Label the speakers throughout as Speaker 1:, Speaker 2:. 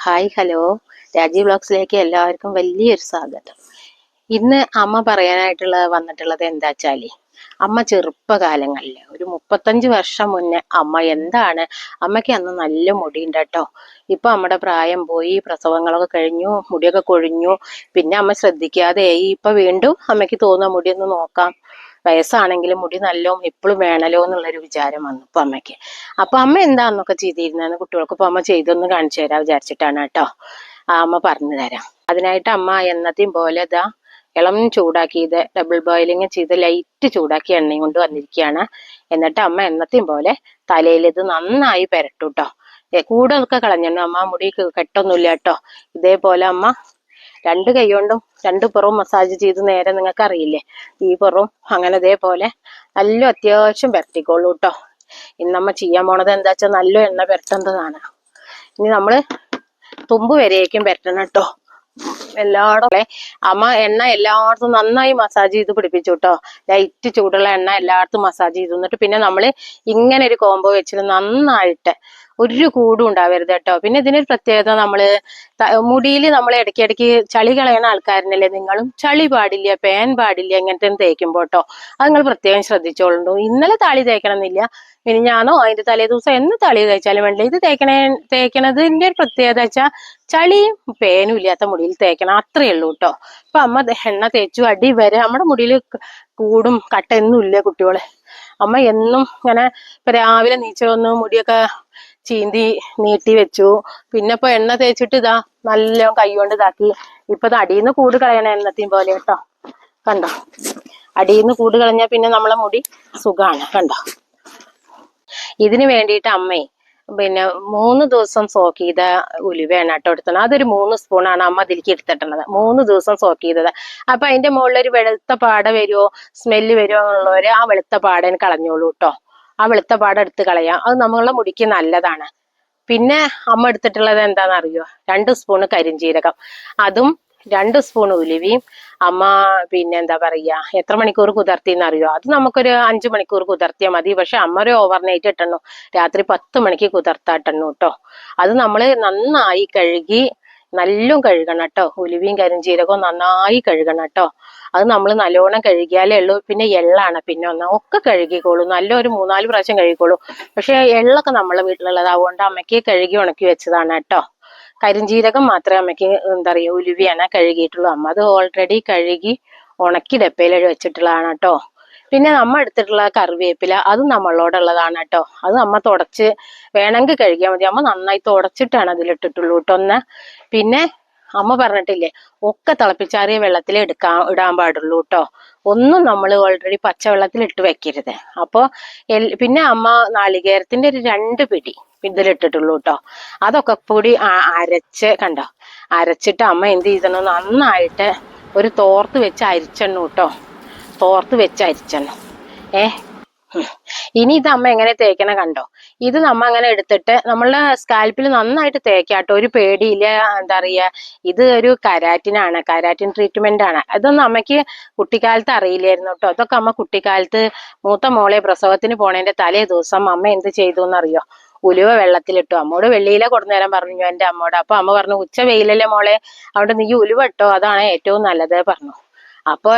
Speaker 1: Hi hello. Rajeev ബ്ലോഗ്സിലേക്ക് എല്ലാവർക്കും വലിയൊരു സ്വാഗതം. ഇന്ന് അമ്മ പറയാനായിട്ടുള്ള വന്നിട്ടുള്ളത് എന്താ വെച്ചാൽ അമ്മ ചെറുപ്പകാലങ്ങളിൽ ഒരു മുപ്പത്തഞ്ച് വർഷം മുന്നേ അമ്മ എന്താണ് അമ്മയ്ക്ക് അന്ന് നല്ല മുടിയുണ്ട് കേട്ടോ. ഇപ്പൊ അമ്മയുടെ പ്രായം പോയി പ്രസവങ്ങളൊക്കെ കഴിഞ്ഞു മുടിയൊക്കെ കൊഴിഞ്ഞു. പിന്നെ അമ്മ ശ്രദ്ധിക്കാതെ ഇപ്പൊ വീണ്ടും അമ്മയ്ക്ക് തോന്നുന്ന മുടിയൊന്ന് നോക്കാം. വയസ്സാണെങ്കിലും മുടി നല്ലോം ഇപ്പോഴും വേണല്ലോ എന്നുള്ളൊരു വിചാരം വന്നു ഇപ്പൊ അമ്മയ്ക്ക്. അപ്പൊ അമ്മ എന്താന്നൊക്കെ ചെയ്തിരുന്നെന്ന് കുട്ടികൾക്ക് ഇപ്പൊ അമ്മ ചെയ്തൊന്ന് കാണിച്ചു തരാം വിചാരിച്ചിട്ടാണ് കേട്ടോ. ആ അമ്മ പറഞ്ഞു തരാം. അതിനായിട്ട് അമ്മ എന്നത്തെയും പോലെ ഇതാ ഇളം ചൂടാക്കിയത് ഡബിൾ ബോയിലിങ് ചെയ്ത് ലൈറ്റ് ചൂടാക്കി എണ്ണയും കൊണ്ട് വന്നിരിക്കുകയാണ് എന്നിട്ട് അമ്മ എന്നത്തെയും പോലെ തലയിൽ ഇത് നന്നായി പെരട്ടു കൂടെ ഒക്കെ കളഞ്ഞു അമ്മ മുടി കെട്ടൊന്നുമില്ല കേട്ടോ. ഇതേപോലെ അമ്മ രണ്ട് കൈ കൊണ്ടും രണ്ട് പുറവും മസാജ് ചെയ്ത് നേരെ നിങ്ങൾക്ക് അറിയില്ലേ ഈ പുറവും അങ്ങനെ ഇതേപോലെ നല്ല അത്യാവശ്യം പെരട്ടിക്കോളൂ കേട്ടോ ഇന്ന് നമ്മ ചെയ്യാൻ പോണത് എന്താ വെച്ചാൽ നല്ല എണ്ണ പെരട്ടേണ്ടതാണ്. ഇനി നമ്മൾ തുമ്പ് വരെയേക്കും പെരട്ടണം കേട്ടോ എല്ലായിടം അമ്മ എണ്ണ എല്ലായിടത്തും നന്നായി മസാജ് ചെയ്ത് പിടിപ്പിച്ചു കേട്ടോ ലൈറ്റ് ചൂടുള്ള എണ്ണ എല്ലായിടത്തും മസാജ് ചെയ്തു. എന്നിട്ട് പിന്നെ നമ്മൾ ഇങ്ങനെ ഒരു കോംബോ വെച്ചിട്ട് നന്നായിട്ട് ഒരു കൂടും ഉണ്ടാവരുത് കേട്ടോ. പിന്നെ ഇതിനൊരു പ്രത്യേകത നമ്മൾ മുടിയിൽ നമ്മൾ ഇടയ്ക്കിടയ്ക്ക് ചളി കളയണ ആൾക്കാരനല്ലേ നിങ്ങളും? ചളി പാടില്ല പേൻ പാടില്ല ഇങ്ങനത്തെ തേക്കുമ്പോ കേട്ടോ. അത് നിങ്ങൾ പ്രത്യേകം ശ്രദ്ധിച്ചോളൂ ഇന്നലെ താളി തേക്കണമെന്നില്ല. ഇനി ഞാനോ അതിന്റെ തലേ ദിവസം എന്ന് തളി തേച്ചാലും വേണ്ട ഇത് തേക്കണേ തേക്കണതിന്റെ ഒരു പ്രത്യേകത വെച്ചാൽ ചളിയും പേനും ഇല്ലാത്ത മുടിയിൽ തേക്കണം. അത്രയേ ഉള്ളൂ കേട്ടോ. അപ്പൊ അമ്മ എണ്ണ തേച്ചു. അടി വരെ നമ്മുടെ മുടിയിൽ കൂടും കട്ടയൊന്നും ഇല്ല കുട്ടികളെ. അമ്മ എന്നും ഇങ്ങനെ ഇപ്പൊ രാവിലെ നീച്ചൊന്ന് മുടിയൊക്കെ ചീന്തി നീട്ടി വെച്ചു. പിന്നെ ഇപ്പൊ എണ്ണ തേച്ചിട്ട് ഇതാ നല്ല കൈകൊണ്ട് ഇതാക്കി. ഇപ്പൊ ഇത് അടിയിന്ന് കൂട് കളയണ എണ്ണത്തെയും പോലെ കേട്ടോ. കണ്ടോ? അടിയിന്ന് കൂട് കളഞ്ഞാൽ പിന്നെ നമ്മളെ മുടി സുഖാണ്. കണ്ടോ? ഇതിന് വേണ്ടിയിട്ട് അമ്മേ പിന്നെ മൂന്ന് ദിവസം സോക്ക് ചെയ്ത ഉലുവയാണ് കേട്ടോ എടുത്തത്. അതൊരു മൂന്ന് സ്പൂണാണ് അമ്മ അതിലേക്ക് എടുത്തിട്ടുള്ളത്. മൂന്ന് ദിവസം സോക്ക് ചെയ്തത്. അപ്പൊ അതിന്റെ മുകളിൽ ഒരു വെളുത്ത പാട വരുമോ സ്മെല്ല് വരുമോ എന്നുള്ളവര് ആ വെളുത്ത പാടൻ കളഞ്ഞോളൂ കേട്ടോ. ആ വെളുത്ത പാടം എടുത്ത് കളയാം. അത് നമ്മളെ മുടിക്ക് നല്ലതാണ്. പിന്നെ അമ്മ എടുത്തിട്ടുള്ളത് എന്താണെന്ന് അറിയോ രണ്ട് സ്പൂണ് കരിഞ്ജീരകം അതും രണ്ട് സ്പൂൺ ഉലുവയും. അമ്മ പിന്നെ എന്താ പറയാ എത്ര മണിക്കൂർ കുതിർത്തിന്ന് അറിയോ അത് നമുക്കൊരു അഞ്ചു മണിക്കൂർ കുതിർത്തിയാൽ മതി. പക്ഷെ അമ്മ ഒരു ഓവർനൈറ്റ് ഇട്ടണു രാത്രി പത്ത് മണിക്ക് കുതിർത്താട്ടണു കേട്ടോ അത് നമ്മൾ നന്നായി കഴുകി നല്ലോണം കഴുകണം കേട്ടോ ഉലുവയും കരിഞ്ചീരകവും നന്നായി കഴുകണം കേട്ടോ അത് നമ്മൾ നല്ലോണം കഴുകിയാലേ ഉള്ളൂ. പിന്നെ എള്ളാണ്. പിന്നെ ഒന്ന് ഒക്കെ കഴുകിക്കോളൂ. നല്ല ഒരു മൂന്നാൽ പ്രാവശ്യം കഴുകിക്കോളൂ. പക്ഷെ എള്ളൊക്കെ നമ്മളെ വീട്ടിലുള്ളത്. അതുകൊണ്ട് അമ്മയ്ക്ക് കഴുകി ഉണക്കി വെച്ചതാണ് കേട്ടോ കരിഞ്ചീരകം മാത്രമേ അമ്മയ്ക്ക് എന്താ പറയുക ഉലുവിയാണ് കഴുകിയിട്ടുള്ളൂ. അമ്മ അത് ഓൾറെഡി കഴുകി ഉണക്കി ഡപ്പയിൽ വെച്ചിട്ടുള്ളതാണ് കേട്ടോ പിന്നെ നമ്മ എടുത്തിട്ടുള്ള കറിവേപ്പില അത് നമ്മളോടുള്ളതാണ് കേട്ടോ. അത് നമ്മ തുടച്ച് വേണമെങ്കിൽ കഴുകിയാൽ മതി. അമ്മ നന്നായി തുടച്ചിട്ടാണ് അതിലിട്ടിട്ടുള്ളൂ കേട്ടോ ഒന്ന്. പിന്നെ അമ്മ പറഞ്ഞിട്ടില്ലേ ഒക്കെ തിളപ്പിച്ചാറിയ വെള്ളത്തിൽ എടുക്കാൻ ഇടാൻ പാടുള്ളൂ കേട്ടോ. ഒന്നും നമ്മൾ ഓൾറെഡി പച്ചവെള്ളത്തിൽ ഇട്ട് വെക്കരുത്. അപ്പോൾ പിന്നെ അമ്മ നാളികേരത്തിന്റെ ഒരു രണ്ട് പിടി ഇതിലിട്ടിട്ടുള്ളൂ കേട്ടോ. അതൊക്കെ കൂടി അരച്ച് കണ്ടോ? അരച്ചിട്ട് അമ്മ എന്ത് ചെയ്തണോ? നന്നായിട്ട് ഒരു തോർത്ത് വെച്ച് അരിച്ചെണ്ണു കേട്ടോ. തോർത്ത് വെച്ച് ഏഹ് ഇനി ഇത് അമ്മ എങ്ങനെ തേക്കണ കണ്ടോ? ഇത് നമ്മ അങ്ങനെ എടുത്തിട്ട് നമ്മളുടെ സ്കാൽപ്പിൽ നന്നായിട്ട് തേക്കാട്ടോ. ഒരു പേടിയില്ല എന്താ പറയുക ഇത് ഒരു കരാറ്റിനാണ് കരാറ്റിൻ ട്രീറ്റ്മെന്റ് ആണ്. അതൊന്നും അമ്മയ്ക്ക് കുട്ടിക്കാലത്ത് അറിയില്ലായിരുന്നു കേട്ടോ. അതൊക്കെ അമ്മ കുട്ടിക്കാലത്ത് മൂത്ത മോളെ പ്രസവത്തിന് പോണേന്റെ തലേ ദിവസം അമ്മ എന്ത് ചെയ്തു എന്നറിയോ ഉലുവ വെള്ളത്തിലിട്ടു. അമ്മോട് വെള്ളിയില കൊടുന്നേരം പറഞ്ഞു എന്റെ അമ്മോട്. അപ്പൊ അമ്മ പറഞ്ഞു ഉച്ച വെയിലല്ലേ മോളെ? അതുകൊണ്ട് നീ ഉലുവ ഇട്ടോ? അതാണ് ഏറ്റവും നല്ലത് പറഞ്ഞു. അപ്പൊ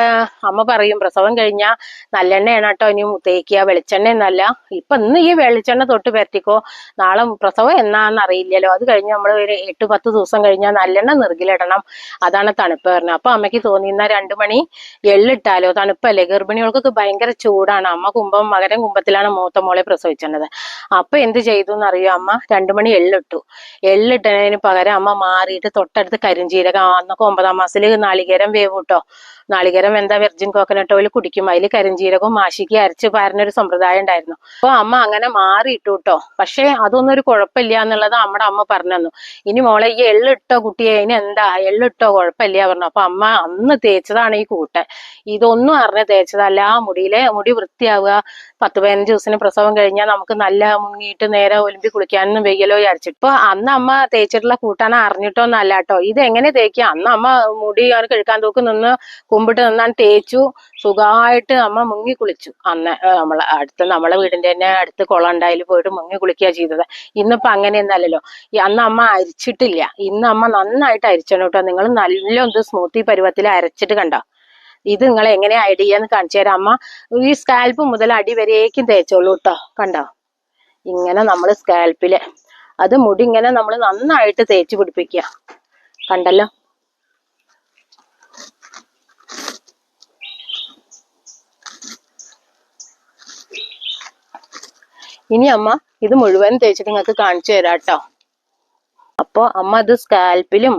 Speaker 1: അമ്മ പറയും പ്രസവം കഴിഞ്ഞാൽ നല്ലെണ്ണയാണ് കേട്ടോ ഇനി തേക്കുക വെളിച്ചെണ്ണ എന്നല്ല. ഇപ്പൊ ഇന്ന് ഈ വെളിച്ചെണ്ണ തൊട്ട് പരത്തിക്കോ. നാളെ പ്രസവം എന്നാന്ന് അറിയില്ലല്ലോ. അത് കഴിഞ്ഞ് നമ്മൾ ഒരു എട്ട് പത്ത് ദിവസം കഴിഞ്ഞാൽ നല്ലെണ്ണ നെറുകിലിടണം അതാണ് തണുപ്പ് പറഞ്ഞത്. അപ്പൊ അമ്മയ്ക്ക് തോന്നി ഇന്ന രണ്ടു മണി എള്ളിട്ടാലോ? തണുപ്പല്ലേ? ഗർഭിണികൾക്കൊക്കെ ഭയങ്കര ചൂടാണ്. അമ്മ കുമ്പം മകരം കുമ്പത്തിലാണ് മൂത്ത മോളെ പ്രസവിച്ചത് അപ്പൊ എന്ത് ചെയ്തു എന്നറിയോ അമ്മ? രണ്ടു മണി എള്ളിട്ടു. എള്ളിട്ടതിന് പകരം അമ്മ മാറിയിട്ട് തൊട്ടടുത്ത് കരിഞ്ചീരകം അന്നൊക്കെ ഒമ്പതാം മാസത്തിൽ നാളികേരം വേവ് കേട്ടോ നാളികേരം എന്താ വെർജിൻ കോക്കനട്ട് ഓയിൽ കുടിക്കും. അതിൽ കരിഞ്ചീരകവും മാഷിക്ക് അരച്ച് പാരുന്നൊരു സമ്പ്രദായം ഉണ്ടായിരുന്നു. അപ്പൊ അമ്മ അങ്ങനെ മാറിയിട്ടു കേട്ടോ പക്ഷെ അതൊന്നും ഒരു കുഴപ്പമില്ല എന്നുള്ളത് നമ്മുടെ അമ്മ പറഞ്ഞു തന്നു ഇനി മോളെ ഈ എള്ളിട്ടോ കുട്ടിയെ ഇനി എന്താ? എള്ളിട്ടോ കുഴപ്പമില്ല പറഞ്ഞു. അപ്പൊ അമ്മ അന്ന് തേച്ചതാണ് ഈ കൂട്ടൻ. ഇതൊന്നും അറിഞ്ഞ് തേച്ചതല്ല. ആ മുടിയിലെ മുടി വൃത്തിയാവുക. പത്ത് പതിനഞ്ച് ദിവസത്തിന് പ്രസവം കഴിഞ്ഞാൽ നമുക്ക് നല്ല മുങ്ങിയിട്ട് നേരെ ഒലിമ്പി കുളിക്കാനൊന്നും വെയ്യലോ വിചാരിച്ചിട്ട് ഇപ്പൊ അന്ന് അമ്മ തേച്ചിട്ടുള്ള കൂട്ടാണ് അറിഞ്ഞിട്ടൊന്നല്ല കേട്ടോ ഇത് എങ്ങനെ തേക്കുക അന്ന് അമ്മ മുടി കഴുക്കാൻ തൂക്ക് നിന്ന് കുമ്പിട്ട് നന്നാൻ തേച്ചു. സുഖമായിട്ട് അമ്മ മുങ്ങി കുളിച്ചു. അന്ന് നമ്മളെ അടുത്ത് നമ്മളെ വീടിന്റെ തന്നെ അടുത്ത് കുളം ഉണ്ടായാലും പോയിട്ട് മുങ്ങി കുളിക്കുക ചെയ്തത്. ഇന്നിപ്പോ അങ്ങനെയൊന്നല്ലല്ലോ. അന്ന് അമ്മ അരിച്ചിട്ടില്ല. ഇന്ന് അമ്മ നന്നായിട്ട് അരിച്ചണം കേട്ടോ. നിങ്ങൾ നല്ല ഒന്ന് സ്മൂത്തി പരുവത്തിൽ അരച്ചിട്ട് കണ്ടോ? ഇത് നിങ്ങൾ എങ്ങനെ ഐഡിയ എന്ന് കാണിച്ചു തരാം. അമ്മ ഈ സ്കാൽപ്പ് മുതൽ അടി വരേക്കും തേച്ചോളൂ കേട്ടോ. കണ്ടോ? ഇങ്ങനെ നമ്മൾ സ്കാൽപ്പിൽ അത് മുടി ഇങ്ങനെ നമ്മൾ നന്നായിട്ട് തേച്ച് പിടിപ്പിക്കുക. കണ്ടല്ലോ? ഇനി അമ്മ ഇത് മുഴുവൻ തേച്ചിട്ട് നിങ്ങൾക്ക് കാണിച്ചു തരാം കേട്ടോ. അപ്പൊ അമ്മ അത് സ്കാൽപ്പിലും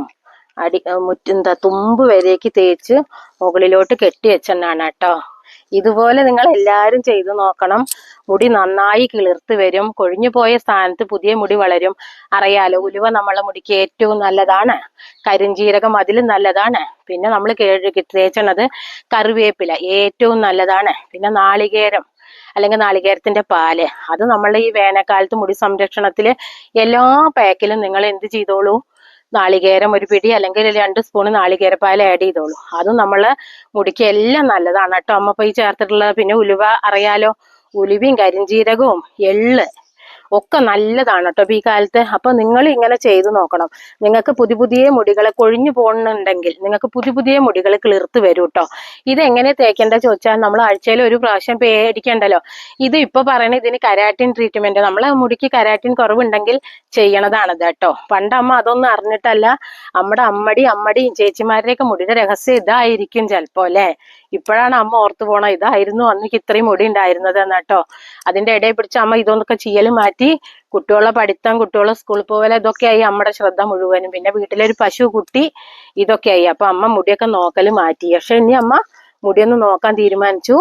Speaker 1: അടി മുറ്റെന്താ തുമ്പ് വരേക്ക് തേച്ച് മുകളിലോട്ട് കെട്ടി വെച്ചെന്നാണ് കേട്ടോ. ഇതുപോലെ നിങ്ങൾ എല്ലാവരും ചെയ്തു നോക്കണം. മുടി നന്നായി കിളിർത്ത് വരും. കൊഴിഞ്ഞു പോയ സ്ഥാനത്ത് പുതിയ മുടി വളരും. അറിയാലോ ഉലുവ നമ്മളെ മുടിക്ക് ഏറ്റവും നല്ലതാണ്. കരിഞ്ചീരകം അതിലും നല്ലതാണ്. പിന്നെ നമ്മൾ തേച്ചണത് കറിവേപ്പില ഏറ്റവും നല്ലതാണ്. പിന്നെ നാളികേരം. അല്ലെങ്കിൽ നാളികേരത്തിന്റെ പാൽ. അത് നമ്മൾ ഈ വേനൽക്കാലത്ത് മുടി സംരക്ഷണത്തിൽ എല്ലാ പാക്കിലും നിങ്ങൾ എന്ത് ചെയ്തോളൂ? നാളികേരം ഒരു പിടി അല്ലെങ്കിൽ രണ്ട് സ്പൂൺ നാളികേരപ്പാൽ ആഡ് ചെയ്തോളൂ. അതും നമ്മൾ മുടിക്ക് എല്ലാം നല്ലതാണ് കേട്ടോ. അമ്മ പോയി ചേർത്തിട്ടുള്ളത് പിന്നെ ഉലുവ അറിയാലോ? ഉലുവയും കരിഞ്ചീരകവും എള്ള് ഒക്കെ നല്ലതാണ് കേട്ടോ ഈ കാലത്ത്. അപ്പൊ നിങ്ങൾ ഇങ്ങനെ ചെയ്തു നോക്കണം. നിങ്ങൾക്ക് പുതിയ പുതിയ മുടികളെ കൊഴിഞ്ഞു പോകുന്നുണ്ടെങ്കിൽ നിങ്ങൾക്ക് പുതിയ പുതിയ മുടികൾ കിളിർത്ത് വരും കേട്ടോ എങ്ങനെ തേക്കേണ്ട ചോദിച്ചാൽ നമ്മൾ ആഴ്ചയിൽ ഒരു പ്രാവശ്യം പേടിക്കണ്ടല്ലോ. ഇത് ഇപ്പൊ പറയണ ഇതിന് കരാറ്റിൻ ട്രീറ്റ്മെന്റ് നമ്മളെ മുടിക്ക് കരാറ്റിൻ കുറവുണ്ടെങ്കിൽ ചെയ്യണതാണത് കേട്ടോ. പണ്ട് അമ്മ അതൊന്നും അറിഞ്ഞിട്ടല്ല. നമ്മുടെ അമ്മടി അമ്മടിയും ചേച്ചിമാരുടെയൊക്കെ മുടിയുടെ രഹസ്യം ഇതായിരിക്കും ചിലപ്പോ അല്ലേ? ഇപ്പോഴാണ് അമ്മ ഓർത്തു പോണ ഇതായിരുന്നു അന്നിക്ക് ഇത്രയും മുടി ഉണ്ടായിരുന്നത് എന്നാട്ടോ അതിന്റെ ഇടയിൽ പിടിച്ച അമ്മ ഇതൊന്നൊക്കെ ചെയ്യൽ മാറ്റി കുട്ടികളെ പഠിത്തം കുട്ടികളെ സ്കൂളിൽ പോകല ഇതൊക്കെയായി അമ്മയുടെ ശ്രദ്ധ മുഴുവനും. പിന്നെ വീട്ടിലൊരു പശു കുട്ടി ഇതൊക്കെയായി അപ്പൊ അമ്മ മുടിയൊക്കെ നോക്കൽ മാറ്റി. പക്ഷെ ഇനി അമ്മ മുടിയൊന്നും നോക്കാൻ തീരുമാനിച്ചു.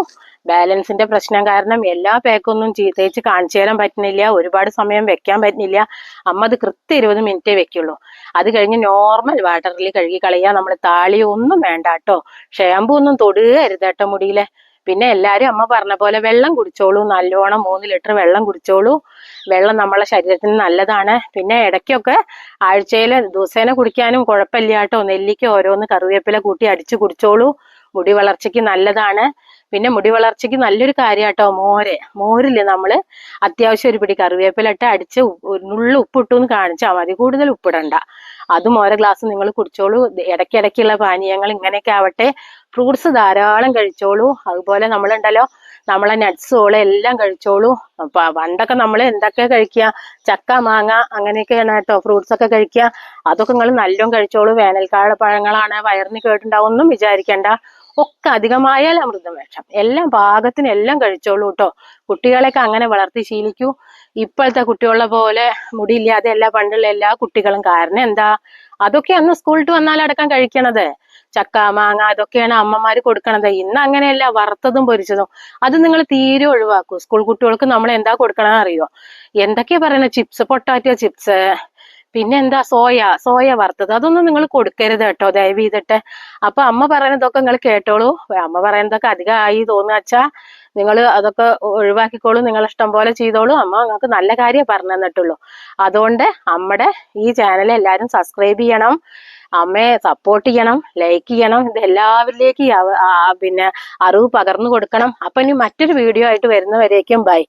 Speaker 1: ബാലൻസിന്റെ പ്രശ്നം കാരണം എല്ലാ പേക്കൊന്നും ചീത്തയിച്ച് കാണിച്ചു തരാൻ പറ്റുന്നില്ല. ഒരുപാട് സമയം വെക്കാൻ പറ്റുന്നില്ല. അമ്മ അത് കൃത്യം ഇരുപത് മിനിറ്റേ വെക്കുള്ളൂ. അത് കഴിഞ്ഞ് നോർമൽ വാട്ടറിൽ കഴുകി കളയുക നമ്മൾ താളിയൊന്നും വേണ്ട കേട്ടോ. ഷാമ്പു ഒന്നും തൊടുകയരുത് കേട്ടോ മുടിയിലെ. പിന്നെ എല്ലാരും അമ്മ പറഞ്ഞ പോലെ വെള്ളം കുടിച്ചോളൂ. നല്ലോണം മൂന്ന് ലിറ്റർ വെള്ളം കുടിച്ചോളൂ. വെള്ളം നമ്മളെ ശരീരത്തിന് നല്ലതാണ്. പിന്നെ ഇടയ്ക്കൊക്കെ ആഴ്ചയിൽ ദിവസേന കുടിക്കാനും കുഴപ്പമില്ല കേട്ടോ. നെല്ലിക്ക ഓരോന്ന് കറിവേപ്പില കൂട്ടി അടിച്ച് കുടിച്ചോളൂ. മുടി വളർച്ചയ്ക്ക് നല്ലതാണ്. പിന്നെ മുടി വളർച്ചയ്ക്ക് നല്ലൊരു കാര്യാട്ടോ മോര്. മോരിൽ നമ്മൾ അത്യാവശ്യം ഒരു പിടി കറിവേപ്പില ഇട്ട് അടിച്ച് നുള്ളു ഉപ്പിട്ടു എന്ന് കാണിച്ചാൽ മതി. കൂടുതൽ ഉപ്പിടണ്ട. അതും ഓരോ ഗ്ലാസ് നിങ്ങൾ കുടിച്ചോളൂ. ഇടയ്ക്കിടയ്ക്കുള്ള പാനീയങ്ങൾ ഇങ്ങനെയൊക്കെ ആവട്ടെ. ഫ്രൂട്ട്സ് ധാരാളം കഴിച്ചോളൂ. അതുപോലെ നമ്മളുണ്ടല്ലോ നമ്മളെ നട്ട്സുകൾ എല്ലാം കഴിച്ചോളൂ. അപ്പൊ പണ്ടൊക്കെ നമ്മൾ എന്തൊക്കെ കഴിക്കുക ചക്ക മാങ്ങ അങ്ങനെയൊക്കെയാണ് കേട്ടോ ഫ്രൂട്ട്സ് ഒക്കെ കഴിക്കുക അതൊക്കെ നിങ്ങൾ നല്ലോണം കഴിച്ചോളൂ. വേനൽക്കാല പഴങ്ങളാണ് വയറിന് കേട്ടുണ്ടാവും ഒന്നും വിചാരിക്കണ്ട. ഒക്കെ അധികമായാൽ അമൃതം വേഷം. എല്ലാം പാകത്തിന് എല്ലാം കഴിച്ചോളൂ കേട്ടോ കുട്ടികളെയൊക്കെ അങ്ങനെ വളർത്തി ശീലിക്കൂ. ഇപ്പോഴത്തെ കുട്ടികളെ പോലെ മുടിയില്ലാതെ എല്ലാ പണ്ടുള്ള എല്ലാ കുട്ടികളും കാരണം എന്താ? അതൊക്കെ അന്ന് സ്കൂളിൽ വന്നാലടക്കം കഴിക്കണത്. ചക്ക മാങ്ങ അതൊക്കെയാണ് അമ്മമാര് കൊടുക്കണത്. ഇന്ന് അങ്ങനെയല്ല വറുത്തതും പൊരിച്ചതും. അത് നിങ്ങൾ തീരെ ഒഴിവാക്കൂ. സ്കൂൾ കുട്ടികൾക്ക് നമ്മൾ എന്താ കൊടുക്കണമെന്ന് അറിയോ? എന്തൊക്കെയാ പറയുന്നത് ചിപ്സ് പൊട്ടാറ്റോ ചിപ്സ് പിന്നെ എന്താ സോയ സോയ വറുത്തത്. അതൊന്നും നിങ്ങൾ കൊടുക്കരുത് കേട്ടോ. ദയവ് ചെയ്തിട്ട് അപ്പൊ അമ്മ പറയുന്നതൊക്കെ നിങ്ങൾ കേട്ടോളൂ. അമ്മ പറയുന്നതൊക്കെ ആയി തോന്നുക വെച്ചാ നിങ്ങൾ അതൊക്കെ ഒഴിവാക്കിക്കോളൂ. നിങ്ങൾ ഇഷ്ടം പോലെ ചെയ്തോളൂ. അമ്മ നിങ്ങൾക്ക് നല്ല കാര്യം പറഞ്ഞു തന്നിട്ടുള്ളൂ. അതുകൊണ്ട് അമ്മയുടെ ഈ ചാനൽ എല്ലാവരും സബ്സ്ക്രൈബ് ചെയ്യണം. അമ്മയെ സപ്പോർട്ട് ചെയ്യണം. ലൈക്ക് ചെയ്യണം. ഇത് എല്ലാവരിലേക്കും പിന്നെ അറിവ് പകർന്നു കൊടുക്കണം. അപ്പൊ ഇനി മറ്റൊരു വീഡിയോ ആയിട്ട് വരുന്നവരേക്കും ബൈ